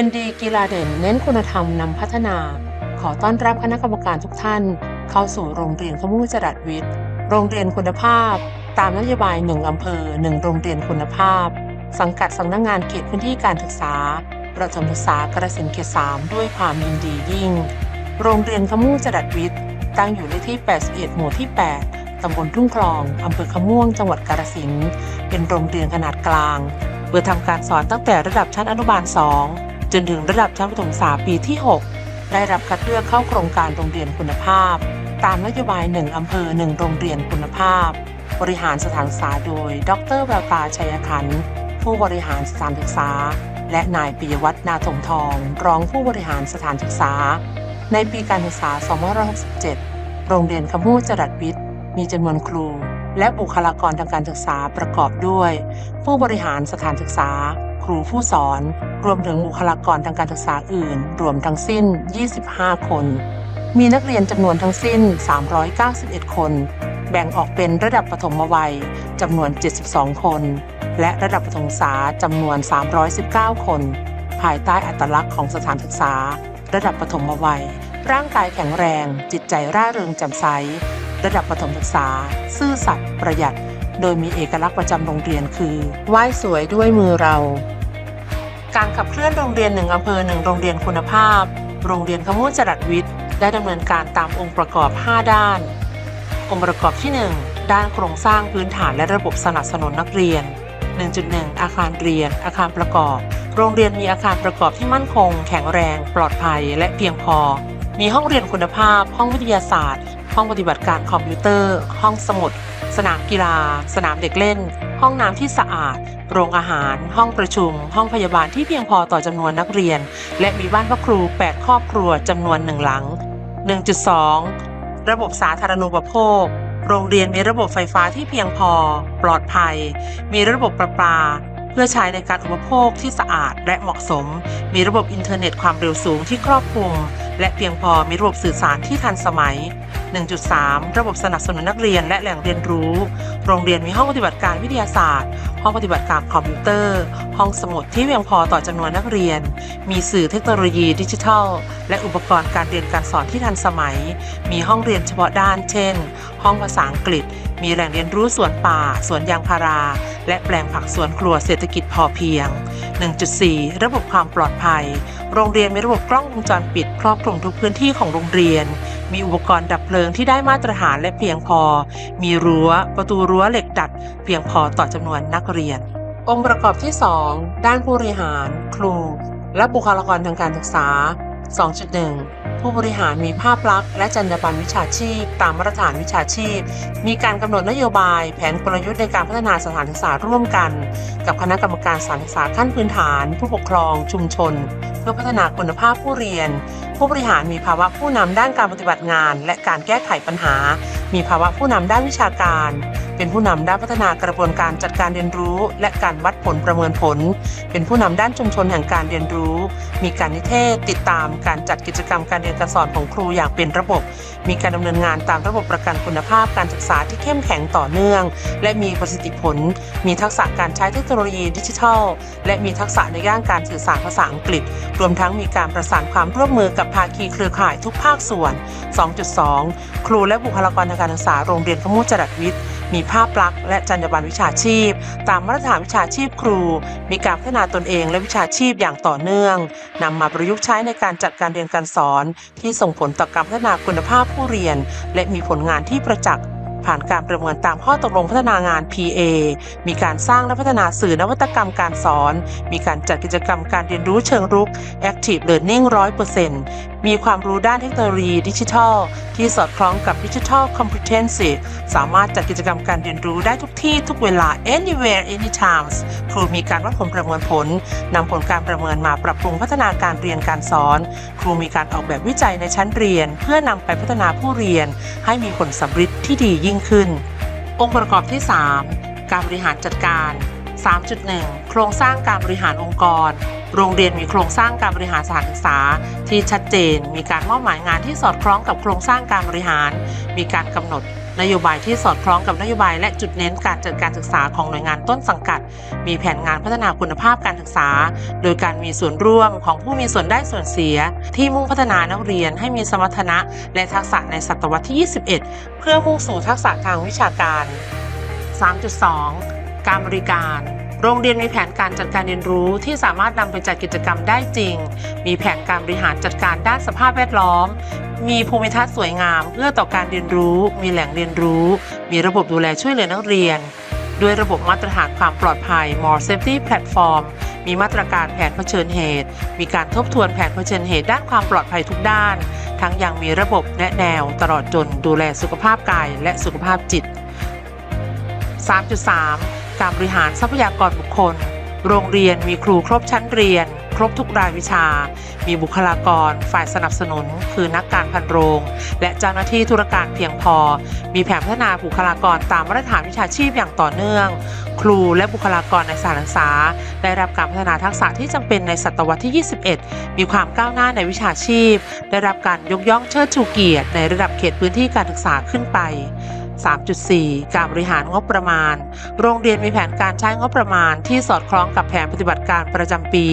ยนดีกีฬาเด่นเน้นคุณธรรมนำพัฒนา ขอต้อนรับคณะกรรมการทุกท่าน เข้าสู่โรงเรียนขมูจรัสวิทย์ โรงเรียนคุณภาพ ตามนโยบายหนึ่งอำเภอหนึ่งโรงเรียนคุณภาพ สังกัดสำนักงงานเขตพื้นที่การศึกษา ประถมศึกษากระสินเขตสามด้วยความยินดียิ่ง โรงเรียนขมูจรัสวิทย์ ตั้งอยู่เลขที่ 81 หมู่ที่ 8 ตำบลทุ่งคลองอำเภอขม่วง จังหวัดกาฬสินธุ์เป็นโรงเรียนขนาดกลางเปิดทำการสอนตั้งแต่ระดับชั้นอนุบาล 2 จนถึงระดับชั้นประถมศึกษาปีที่ 6 ได้รับคัดเลือกเข้าโครงการโรงเรียนคุณภาพ ตามนโยบาย 1 อำเภอ 1 โรงเรียนคุณภาพ บริหารสถานศึกษาโดย ดรแววตาชัยขันธ์ผู้บริหารสถานศึกษา และนายปิยวัฒน์นาถมทอง รองผู้บริหารสถานศึกษา ในปีการศึกษา 2567 โรงเรียนขมูจรัสวิทย์ มีจำนวนครู และบุคลากรทางการศึกษาประกอบด้วย ผู้บริหารสถานศึกษา ครูผู้สอน รวมถึงบุคลากรทางการศึกษาอื่น รวมทั้งสิ้น 25 คน มีนักเรียนจำนวนทั้งสิ้น 391 คน แบ่งออกเป็นระดับปฐมวัยจำนวน 72 คน และระดับประถมศึกษาจำนวน 319 คน ภายใต้อัตลักษณ์ของสถานศึกษา ระดับปฐมวัย ร่างกายแข็งแรง จิตใจร่าเริงแจ่มใส ระดับประถมศึกษา ซื่อสัตย์ประหยัด โดยมีเอกลักษณ์ประจำโรงเรียนคือไหว้สวยด้วยมือเรา การขับเคลื่อนโรงเรียนหนึ่งอำเภอหนึ่งโรงเรียนคุณภาพ โรงเรียนขมูลจรัสวิทย์ได้ดำเนินการตามองค์ประกอบ 5 ด้าน องค์ประกอบที่ 1 ด้านโครงสร้างพื้นฐานและระบบสนับสนุนนักเรียน 1.1 อาคารเรียน อาคารประกอบ โรงเรียนมีอาคารประกอบที่มั่นคง แข็งแรง ปลอดภัย และเพียงพอ มีห้องเรียนคุณภาพ ห้องวิทยาศาสตร์ ห้องปฏิบัติการคอมพิวเตอร์ ห้องสมุด สนามกีฬา สนามเด็กเล่น ห้องน้ำที่สะอาด โรงอาหาร ห้องประชุม ห้องพยาบาลที่เพียงพอต่อจำนวนนักเรียน และมีบ้านพักครู 8 ครอบครัวจำนวนหนึ่งหลัง 1.2 ระบบสาธารณูปโภค โรงเรียนมีระบบไฟฟ้าที่เพียงพอ ปลอดภัย มีระบบประปา เพื่อใช้ในการอุปโภคที่สะอาดและเหมาะสม มีระบบอินเทอร์เน็ตความเร็วสูงที่ครอบคลุม และเพียงพอมีระบบสื่อสารที่ทันสมัย 1.3 ระบบสนับสนุนนักเรียนและแหล่งเรียนรู้ โรงเรียนมีห้องปฏิบัติการวิทยาศาสตร์ ห้องปฏิบัติการคอมพิวเตอร์ ห้องสมุดที่เพียงพอต่อจำนวนนักเรียน มีสื่อเทคโนโลยีดิจิทัล และอุปกรณ์การเรียนการสอนที่ทันสมัย มีห้องเรียนเฉพาะด้าน เช่น ห้องภาษาอังกฤษ มีแหล่งเรียนรู้สวนป่า สวนยางพารา และแปลงผักสวนครัวเศรษฐกิจพอเพียง 1.4 ระบบความปลอดภัย โรงเรียนมีระบบกล้องวงจรปิด ครอบคลุมทุกพื้นที่ของโรงเรียน มีอุปกรณ์ดับเพลิงที่ได้มาตรฐานและเพียงพอ มีรั้ว ประตูรั้วเหล็กดัด เพียงพอต่อจำนวนนักเรียน องค์ประกอบที่ 2 ด้านผู้บริหาร ครู และบุคลากรทางการศึกษา 2.1 ผู้บริหารมีภาพลักษณ์และจรรยาบรรณวิชาชีพ ตามมาตรฐานวิชาชีพ มีการกำหนดนโยบาย แผนกลยุทธ์ในการพัฒนาสถานศึกษาร่วมกัน กับคณะกรรมการสถานศึกษาขั้นพื้นฐาน ผู้ปกครองชุมชน เพื่อพัฒนาคุณภาพผู้เรียน ผู้บริหารมีภาวะผู้นำด้านการปฏิบัติงาน และการแก้ไขปัญหา มีภาวะผู้นำด้านวิชาการ เป็นผู้นำด้านพัฒนากระบวนการจัดการเรียนรู้ และการวัดผลประเมินผล เป็นผู้นำด้านชุมชนแห่งการเรียนรู้ มีการนิเทศ ติดตามการจัดกิจกรรมการเรียนการสอนของครูอย่างเป็นระบบ มีการดำเนินงานตามระบบประกันคุณภาพการศึกษาที่เข้มแข็งต่อเนื่อง และมีประสิทธิผล มีทักษะการใช้เทคโนโลยีดิจิทัล และมีทักษะในด้านการสื่อสารภาษาอังกฤษ รวมทั้งมีการประสานความร่วมมือกับภาคีเครือข่ายทุกภาคส่วน 2.2 ครูและบุคลากรทางการศึกษาโรงเรียนขมูจรัสวิทย์ มีภาพลักษณ์และจรรยาบรรณวิชาชีพ ตามมาตรฐานวิชาชีพครู มีการพัฒนาตนเองและวิชาชีพอย่างต่อเนื่องนำมาประยุกต์ใช้ในการจัดการเรียนการสอน ที่ส่งผลต่อการพัฒนาคุณภาพผู้เรียน และมีผลงานที่ประจักษ์ ผ่านการประเมินตามข้อตกลงพัฒนางาน PA มีการสร้างและพัฒนาสื่อนวัตกรรมการสอน มีการจัดกิจกรรมการเรียนรู้เชิงรุก Active Learning 100% มีความรู้ด้านเทคโนโลยีดิจิทัล ที่สอดคล้องกับ Digital Competency สามารถจัดกิจกรรมการเรียนรู้ได้ทุกที่ทุกเวลา anywhere anytime ครูมีการวัดผลประเมินผลนำผลการประเมินมาปรับปรุงพัฒนาการเรียนการสอน ครูมีการออกแบบวิจัยในชั้นเรียน เพื่อนำไปพัฒนาผู้เรียน ให้มีผลสำฤทธิ์ที่ดียิ่งขึ้น องค์ประกอบที่ 3 การบริหารจัดการ 3.1 โครงสร้างการบริหารองค์กร โรงเรียนมีโครงสร้างการบริหารสถานศึกษา ที่ชัดเจน มีการมอบหมายงานที่สอดคล้องกับโครงสร้างการบริหาร มีการกำหนดนโยบายที่สอดคล้องกับนโยบายและจุดเน้นการจัดการศึกษาของหน่วยงานต้นสังกัด มีแผนงานพัฒนาคุณภาพการศึกษา โดยการมีส่วนร่วมของผู้มีส่วนได้ส่วนเสีย ที่มุ่งพัฒนานักเรียนให้มีสมรรถนะ และทักษะในศตวรรษที่ 21 เพื่อมุ่งสู่ทักษะทางวิชาการ 3.2 การบริการ โรงเรียนมีแผนการจัดการเรียนรู้ที่สามารถนำไปจัดกิจกรรมได้จริง มีแผนการบริหารจัดการด้านสภาพแวดล้อม มีภูมิทัศน์สวยงามเอื้อต่อการเรียนรู้ มีแหล่งเรียนรู้ มีระบบดูแลช่วยเหลือนักเรียน ด้วยระบบมาตรฐานความปลอดภัย More Safety Platform มีมาตรการแผนเผชิญเหตุ มีการทบทวนแผนเผชิญเหตุด้านความปลอดภัยทุกด้าน ทั้งยังมีระบบแนะแนวตลอดจนดูแลสุขภาพกายและสุขภาพจิต 3.3 การบริหารทรัพยากรบุคคล โรงเรียนมีครูครบชั้นเรียน ครบทุกรายวิชา มีบุคลากร ฝ่ายสนับสนุน คือนักการพันโรง และเจ้าหน้าที่ธุรการเพียงพอ มีแผนพัฒนาบุคลากรตามมาตรฐานวิชาชีพอย่างต่อเนื่อง ครูและบุคลากรในสถานศึกษา ได้รับการพัฒนาทักษะที่จำเป็นในศตวรรษที่ 21 มีความก้าวหน้าในวิชาชีพ ได้รับการยกย่องเชิดชูเกียรติในระดับเขตพื้นที่การศึกษาขึ้นไป 3.4 การบริหารงบประมาณ โรงเรียนมีแผนการใช้งบประมาณที่สอดคล้องกับแผนปฏิบัติการประจำปี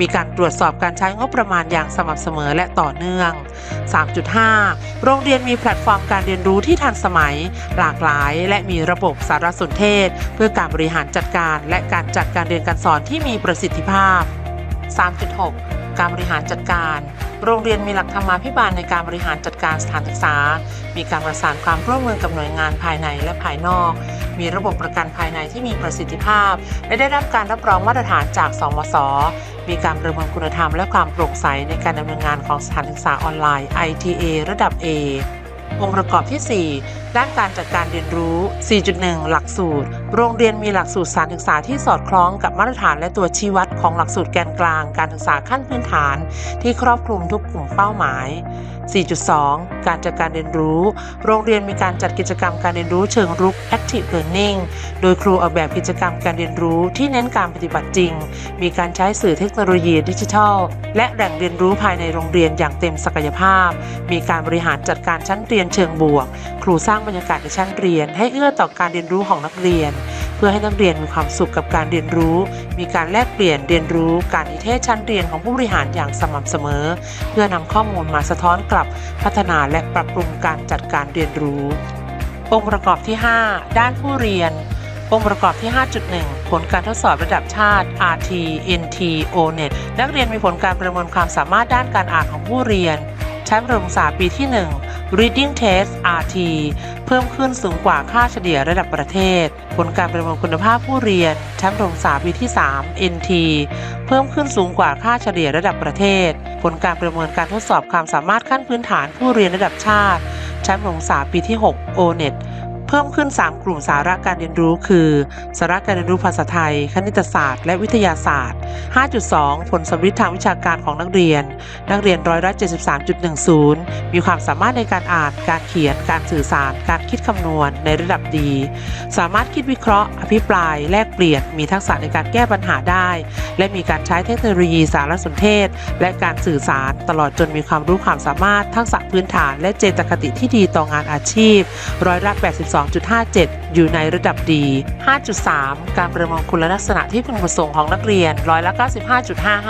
มีการตรวจสอบการใช้งบประมาณอย่างสม่ำเสมอและต่อเนื่อง 3.5 โรงเรียนมีแพลตฟอร์มการเรียนรู้ที่ทันสมัย หลากหลาย และมีระบบสารสนเทศ เพื่อการบริหารจัดการ และการจัดการเรียนการสอนที่มีประสิทธิภาพ 3.6 การบริหารจัดการ โรงเรียนมีหลักธรรมาภิบาลในการบริหารจัดการสถานศึกษา มีการประสานความร่วมมือกับหน่วยงานภายในและภายนอก มีระบบประกันภายในที่มีประสิทธิภาพ และได้รับการรับรองมาตรฐานจาก สมส มีการประเมินคุณธรรมและความโปร่งใสในการดำเนินงานของสถานศึกษาออนไลน์ ITA ระดับ A องค์ประกอบที่ 4 ด้านการจัดการเรียนรู้ 4.1 หลักสูตร โรงเรียนมีหลักสูตรสารศึกษาที่สอดคล้องกับมาตรฐานและตัวชี้วัดของหลักสูตรแกนกลาง การศึกษาขั้นพื้นฐาน ที่ครอบคลุมทุกกลุ่มเป้าหมาย 4.2 การจัดการเรียนรู้ โรงเรียนมีการจัดกิจกรรมการเรียนรู้เชิงรุก Active Learning โดยครูออกแบบกิจกรรมการเรียนรู้ที่เน้นการปฏิบัติจริง มีการใช้สื่อเทคโนโลยีดิจิทัล และแหล่งเรียนรู้ภายในโรงเรียนอย่างเต็มศักยภาพ มีการบริหารจัดการชั้นเรียนเชิงบวก ครูสร้างบรรยากาศในชั้นเรียน ให้เอื้อต่อการเรียนรู้ของนักเรียน เพื่อให้นักเรียนมีความสุขกับการเรียนรู้ มีการแลกเปลี่ยนเรียนรู้ การนิเทศชั้นเรียนของผู้บริหารอย่างสม่ำเสมอ เพื่อนำข้อมูลมาสะท้อนกลับพัฒนาและปรับปรุงการจัดการเรียนรู้ องค์ประกอบที่ 5 ด้านผู้เรียน องค์ประกอบที่ 5.1 ผลการทดสอบระดับชาติ RT NT ONET นักเรียนมีผลการประเมินความสามารถด้านการอ่านของผู้เรียน ชั้นประถมศึกษาปีที่ 1 Reading Test RT เพิ่มขึ้นสูงกว่าค่าเฉลี่ยระดับประเทศ ผลการประเมินคุณภาพผู้เรียนชั้นประถมศึกษาปีที่ 3 NT เพิ่มขึ้นสูงกว่าค่าเฉลี่ยระดับประเทศ ผลการประเมินการทดสอบความสามารถขั้นพื้นฐานผู้เรียนระดับชาติ ชั้นประถมศึกษาปีที่ 6 ONET เพิ่มขึ้น 3 กลุ่มสาระการเรียนรู้ คือ สาระการเรียนรู้ภาษาไทย คณิตศาสตร์ และวิทยาศาสตร์ 5.2 ผลสำริดทางวิชาการของนักเรียน นักเรียนร้อยละ73.10 มีความสามารถในการอ่าน การเขียน การสื่อสาร การคิดคำนวณในระดับดี สามารถคิดวิเคราะห์ อภิปราย แลกเปลี่ยน มีทักษะในการแก้ปัญหาได้ และมีการใช้เทคโนโลยีสารสนเทศ และการสื่อสาร ตลอดจนมีความรู้ความสามารถ ทักษะพื้นฐาน และเจตคติที่ดีต่องานอาชีพ ร้อยละ82 2.57 อยู่ในระดับดี 5.3 การประเมินคุณลักษณะที่พึงประสงค์ของนักเรียนร้อยละ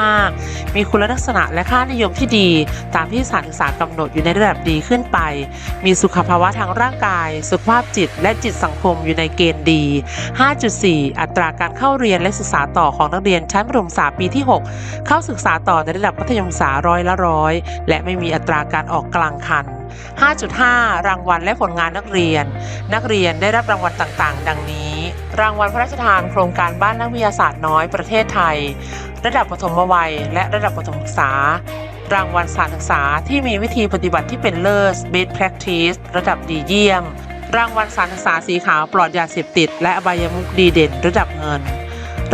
95.55 มีคุณลักษณะและค่านิยมที่ดี ตามที่สถานศึกษากำหนดอยู่ในระดับดีขึ้นไป มีสุขภาวะทางร่างกาย สุขภาพจิต และจิตสังคมอยู่ในเกณฑ์ดี 5.4 อัตราการเข้าเรียนและศึกษาต่อของนักเรียนชั้นประถมศึกษาปีที่ 6 เข้าศึกษาต่อในระดับมัธยมศึกษาร้อยละร้อยและไม่มีอัตราการออกกลางคัน5.5 รางวัลและผลงานนักเรียน นักเรียนได้รับรางวัลต่างๆ ดังนี้ รางวัลพระราชทานโครงการบ้านนักวิทยาศาสตร์น้อยประเทศไทย ระดับปฐมวัย และระดับประถมศึกษารางวัลสารศึกษาที่มีวิธีปฏิบัติที่เป็นเลิศ Best Practice ระดับดีเยี่ยม รางวัลสารศึกษาสีขาวปลอดยาเสพติด และอบายมุขดีเด่นระดับเงิน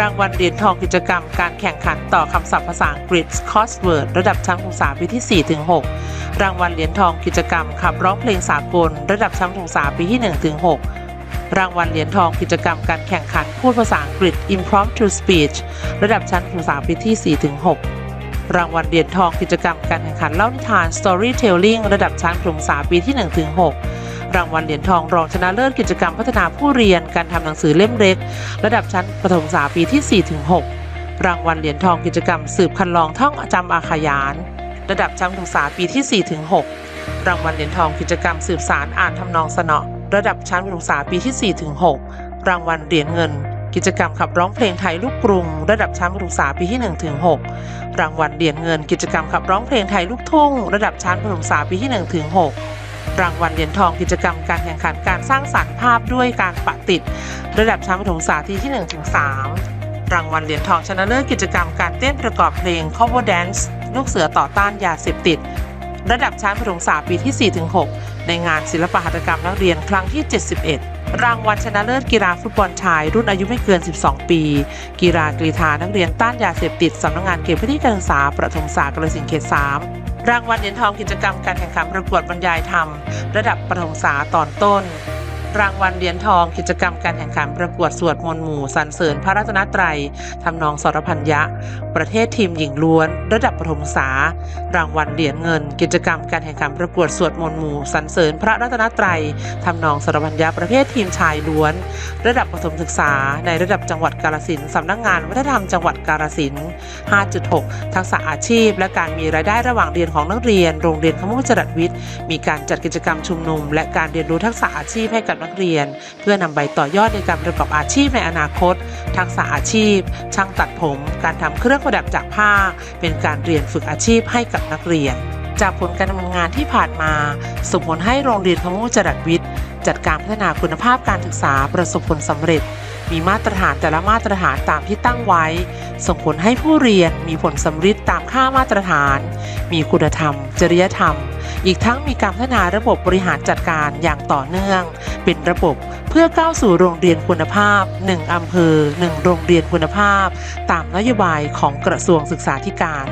รางวัลเหรียญทองกิจกรรมการแข่งขันต่อคำศัพท์ภาษาอังกฤษ Crossword ระดับชั้นศึกษาปีที่ 4-6 รางวัลเหรียญทองกิจกรรมขับร้องเพลงสากล ระดับชั้นศึกษาปีที่ 1-6 รางวัลเหรียญทองกิจกรรมการแข่งขันพูดภาษาอังกฤษ Impromptu Speech ระดับชั้นศึกษาปีที่ 4-6 รางวัลเหรียญทองกิจกรรมการแข่งขันเล่านิทาน Storytelling ระดับชั้นศึกษาปีที่ 1-6 รางวัลเหรียญทองรองชนะเลิศกิจกรรมพัฒนาผู้เรียนการทำหนังสือเล่มเล็ก ระดับชั้นประถมศึกษาปีที่ 4-6 รางวัลเหรียญทองกิจกรรมสืบคันลองท่องจำอาขยาน ระดับชั้นประถมศึกษาปีที่ 4-6 รางวัลเหรียญทองกิจกรรมสืบสารอ่านทำนองสนอระดับชั้นประถมศึกษาปีที่ 4-6 รางวัลเหรียญเงิน กิจกรรมขับร้องเพลงไทยลูกกรุง ระดับชั้นประถมศึกษาปีที่ 1-6 รางวัลเหรียญเงิน กิจกรรมขับร้องเพลงไทยลูกทุ่ง ระดับชั้นประถมศึกษาปีที่ 1-6 รางวัลเหรียญทองกิจกรรมการแข่งขันการสร้างสรรค์ภาพด้วยการปะติด ระดับชั้นประถมศึกษาที่ที่ 1-3 รางวัลเหรียญทองชนะเลิศกิจกรรมการเต้นประกอบเพลง cover dance ลูกเสือต่อต้านยาเสพติด ระดับชั้นประถมศึกษาปีที่ 4-6 ในงานศิลปหัตถกรรมนักเรียนครั้งที่ 71รางวัลชนะเลิศกีฬาฟุตบอลชาย รุ่นอายุไม่เกิน 12 ปี กีฬากรีธานักเรียนต้านยาเสพติด สำนักงานเขตพื้นที่การศึกษาประถมศึกษากระสินเขต 3 รางวัลเหรียญทองกิจกรรมการแข่งขันประกวดบรรยายธรรม ระดับประถมศึกษาตอนต้น รางวัลเหรียญทองกิจกรรมการแข่งขันประกวดสวดมนต์หมู่สรรเสริญพระรัตนตรัยทำนองสรพัญญะประเทศทีมหญิงล้วน ระดับประถมศึกษารางวัลเหรียญเงิน กิจกรรมการแข่งขันประกวดสวดมนต์หมู่สรรเสริญพระรัตนตรัยทำนองสรพัญญาประเภททีมชายล้วน ระดับประถมศึกษา ในระดับจังหวัดกาฬสินสำนักงานวัฒนธรรมจังหวัดกาฬสิน 5.6 ทักษะอาชีพ และการมีรายได้ระหว่างเรียนของนักเรียน โรงเรียนขมุจรัตวิทย์ มีการจัดกิจกรรมชุมนุม และการเรียนรู้ทักษะอาชีพให้กับนักเรียน เพื่อนำไปต่อยอดในการประกอบอาชีพในอนาคต ทักษะอาชีพ ช่างตัดผม การทำเครื่องประดับจากผ้า เป็นการเรียนฝึกอาชีพให้กับนักเรียน จากผลการดำเนินงานที่ผ่านมาส่งผลให้โรงเรียนพมุจรัดวิทย์ จัดการพัฒนาคุณภาพการศึกษาประสบผลสำเร็จ มีมาตรฐานแต่ละมาตรฐานตามที่ตั้งไว้ ส่งผลให้ผู้เรียนมีผลสำฤทธิ์ตามค่ามาตรฐาน มีคุณธรรม จริยธรรม อีกทั้งมีการพัฒนาระบบบริหารจัดการอย่างต่อเนื่อง เป็นระบบเพื่อก้าวสู่โรงเรียนคุณภาพ 1 อำเภอ 1 โรงเรียนคุณภาพ ตามนโยบายของกระทรวงศึกษาธิการ